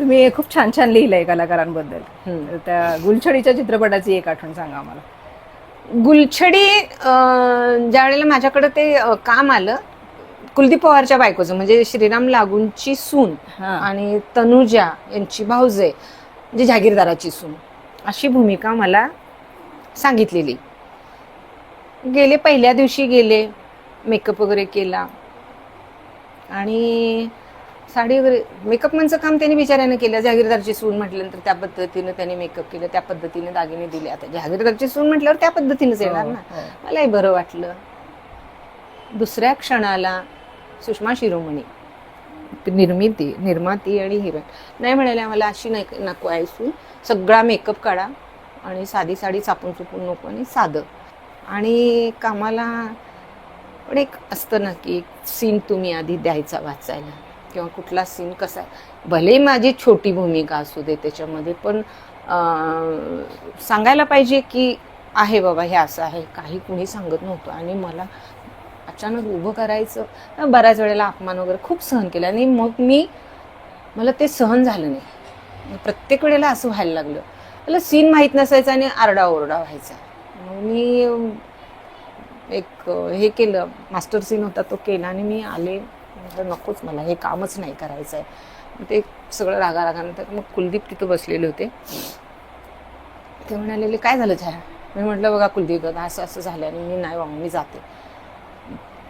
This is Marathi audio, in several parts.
तुम्ही खूप छान छान लिहिलंय कलाकारांबद्दल. त्या गुलछडीच्या चित्रपटाची एक आठवण सांगा आम्हाला. गुलछडी ज्या वेळेला माझ्याकडे ते काम आलं कुलदीप पवारच्या बायकोचं म्हणजे श्रीराम लागूंची सून. आणि तनुजा यांची भाऊजे म्हणजे जागीरदाराची सून अशी भूमिका मला सांगितलेली. गेले पहिल्या दिवशी गेले मेकअप वगैरे केला. आणि साडी वगैरे मेकअप मनचं काम त्यांनी बिचाऱ्यानं केलं. जागीरदारची सून म्हटल्यानंतर त्या पद्धतीनं त्याने मेकअप केलं त्या पद्धतीने दागिने दिले. आता जागीरदारची सून म्हटल्यावर त्या पद्धतीनेच येणार ना. हो, हो. मलाही बरं वाटलं. दुसऱ्या क्षणाला सुषमा शिरोमणी. निर्मिती निर्माती आणि हिरोईन. नाही म्हणाल्या मला अशी नाही नको आहे सून. सगळा मेकअप काढा आणि साधी साडी चापून चुपून नको आणि साधं. आणि कामाला पण एक असतं ना की सीन तुम्ही आधी द्यायचा वाचायला. किंवा कुठला सीन कसा आहे. भले माझी छोटी भूमिका असू दे त्याच्यामध्ये पण सांगायला पाहिजे की आहे बाबा हे असं आहे. काही कुणी सांगत नव्हतं आणि मला अचानक उभं करायचं बऱ्याच वेळेला अपमान वगैरे खूप सहन केलं आणि मग मी मला ते सहन झालं नाही. प्रत्येक वेळेला असं व्हायला लागलं. मला सीन माहीत नसायचा आणि आरडाओरडा व्हायचा. मग मी एक हे केलं. मास्टर सीन होता तो केला आणि मी आले. म्हटलं नकोच मला हे कामच नाही करायचं आहे मग ते सगळं रागा रागानंतर मग कुलदीप तिथं बसलेले होते. ते म्हणालेले काय झालं छाया? मी म्हटलं बघा कुलदीप दादा असं असं झालं आणि मी नाही बाबा मी जाते.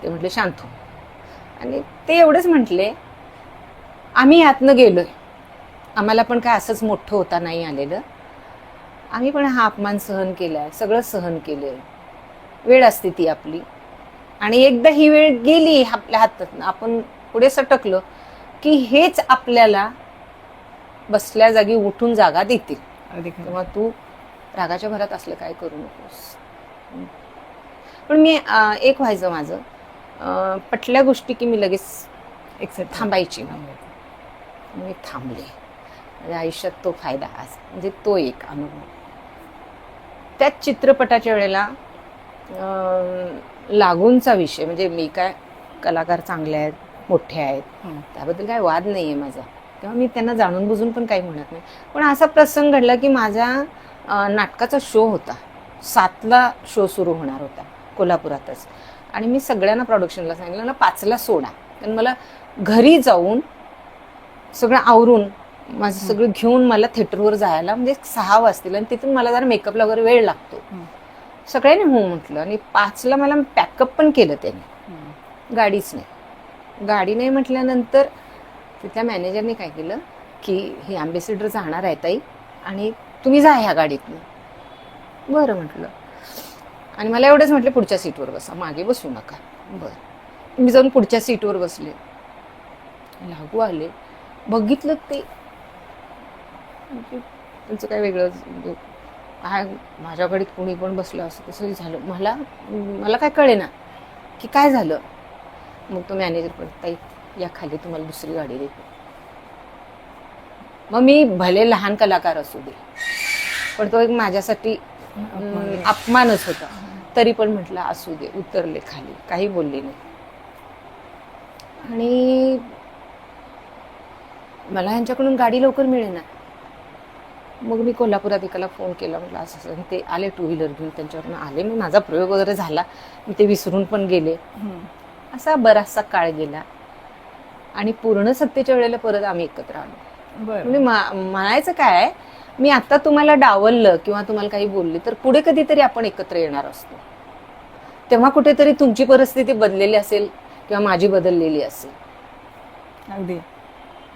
ते म्हटले शांत हो. आणि ते एवढंच म्हटले आम्ही यातनं गेलोय. आम्हाला पण काय असंच मोठं होता नाही आलेलं. आम्ही पण हा अपमान सहन केलाय सगळं सहन केलंय. वेळ असते ती आपली. आणि एकदा ही वेळ गेली आपल्या हातात आपण पुढे सटकलो की हेच आपल्याला बसल्या जागी उठून जागा देतील. तेव्हा तू रागाच्या भरात असलं काय करू नकोस. पण मी एक व्हायचं माझं. पटल्या गोष्टी की मी लगेच एक थांबायची मी थांबले. माझ्या आयुष्यात तो फायदा आज म्हणजे तो एक अनुभव. त्याच चित्रपटाच्या वेळेला लागूनचा विषय. म्हणजे मी काय कलाकार चांगले आहेत मोठे आहेत. त्याबद्दल काय वाद नाही आहे माझा. तेव्हा मी त्यांना जाणून बुजून पण काही म्हणत नाही. पण असा प्रसंग घडला की माझा अं, नाटकाचा शो होता. सातला शो सुरू होणार होता कोल्हापुरातच. आणि मी सगळ्यांना प्रोडक्शनला सांगितलं मला पाचला सोडा. कारण मला घरी जाऊन सगळं आवरून माझं सगळं घेऊन मला थिएटरवर जायला म्हणजे सहा वाजतील आणि तिथून मला जरा मेकअपला वगैरे वेळ लागतो. सगळ्यांनी हो म्हटलं आणि पाचला मला पॅकअप पण केलं त्यांनी. गाडीच नाही गाडी नाही म्हटल्यानंतर तिथल्या मॅनेजरने काय केलं की ही अँबेसिडर जाणार आहे ताई आणि तुम्ही जा ह्या गाडीतनं. बरं म्हटलं. आणि मला एवढंच म्हटलं पुढच्या सीटवर बसा मागे बसू नका. बरं. मी जाऊन पुढच्या सीटवर बसले. लागू आले. बघितलं ते. म्हणजे त्यांचं काय वेगळं म्हणजे काय माझ्या गाडीत कोणी पण बसलं असं तसं झालं. मला मला काय कळे ना की काय झालं. मग तो मॅनेजर पण ताई या खाली तुम्हाला दुसरी गाडी देतो. मग मी भले लहान कलाकार असू दे पण तो एक माझ्यासाठी अपमानच होता. तरी पण म्हटलं असू दे उतरले खाली काही बोलले नाही. आणि मला ह्यांच्याकडून गाडी लवकर मिळेना. मग मी कोल्हापुरात एकाला फोन केला म्हटलं असं असं. ते आले टू व्हीलर घेऊन त्यांच्यावरून आले. मी माझा प्रयोग वगैरे झाला. मी ते विसरून पण गेले. असा बराचसा काळ गेला. आणि पूर्ण सत्तेच्या वेळेला परत आम्ही एकत्र आलो. बरं. म्हणजे मा- म्हणायचं काय मी आता तुम्हाला डावललं किंवा तुम्हाला काही बोलले तर पुढे कधीतरी आपण एकत्र येणार असतो. तेव्हा कुठेतरी तुमची परिस्थिती बदलेली असेल किंवा माझी बदललेली असेल. अगदी.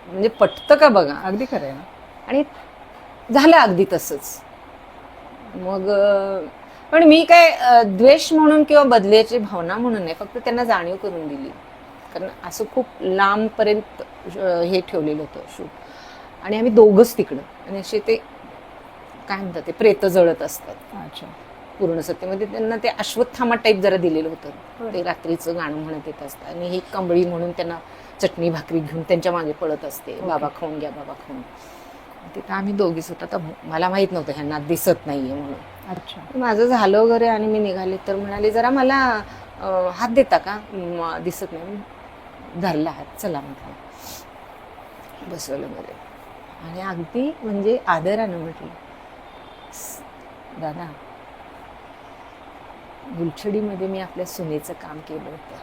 म्हणजे पटतं का बघा? अगदी खरं आहे ना. आणि झालं अगदी तसंच. मग पण मी काय द्वेष म्हणून किंवा बदल्याची भावना म्हणून नाही फक्त त्यांना जाणीव करून दिली. कारण असं खूप लांबपर्यंत हे ठेवलेलं होतं शूट. आणि आम्ही दोघंच तिकडं. आणि असे ते काय म्हणतात ते प्रेत जळत असतात. अच्छा. पूर्ण सत्तेमध्ये त्यांना ते अश्वत्थामा टाईप जरा दिलेलं होतं. ते रात्रीचं गाणं म्हणत येत असतं. आणि ही कंबळी म्हणून त्यांना चटणी भाकरी घेऊन त्यांच्या मागे पळत असते. बाबा खाऊन घ्या बाबा खाऊन. तिथं आम्ही दोघीच होतो. तर मला माहीत नव्हतं ह्यांना दिसत नाहीये म्हणून. अच्छा. माझं झालं वगैरे आणि मी निघाले. तर म्हणाले जरा मला अं, हात देता का? म, दिसत नाही. धरला हात चला म्हटलं. बसवलं मध्ये आणि अगदी म्हणजे आदरानं म्हटलं "स- दादा गुलछडीमध्ये मी आपल्या सुनेचं काम केलं होतं.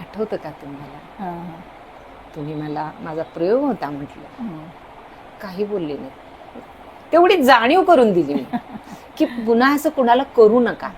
आठवतं का तुम्हाला? हा, हा. तुम्ही मला माझा प्रयोग होता म्हटलं. काही बोलले नाही तेवढी जाणीव करून दिली मी की पुन्हा असं कुणाला करू नका.